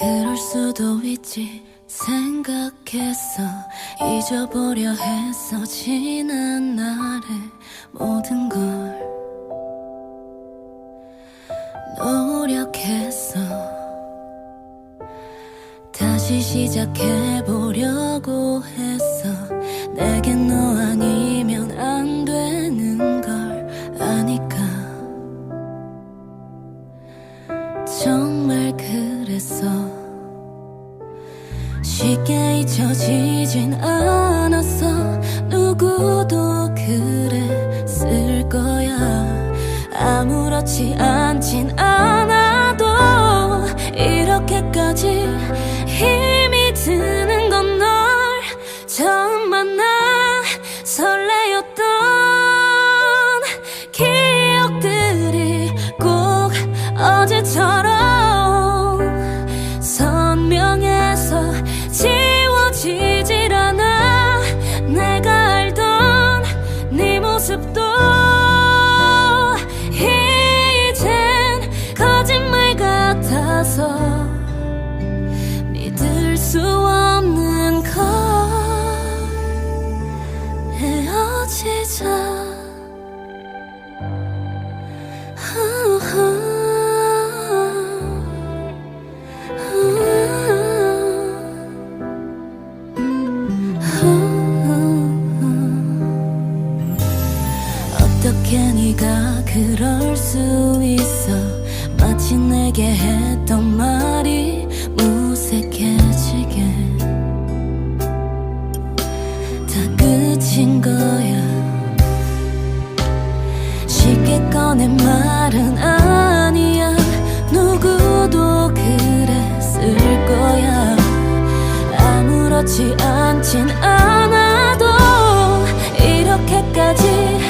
그럴 수도 있지. 생각했어 잊어보려 했어 지난 날의 모든 걸 노력했어 다시 시작해보려고 했어 내겐 너아 쉽게 잊혀지진 않았어. 누구도 그랬을 거야. 아무렇지 않진 않아 그럴 수 있어. 마치 내게 했던 말이 무색해지게. 다 끝인 거야. 쉽게 꺼낸 말은 아니야. 누구도 그랬을 거야. 아무렇지 않진 않아도 이렇게까지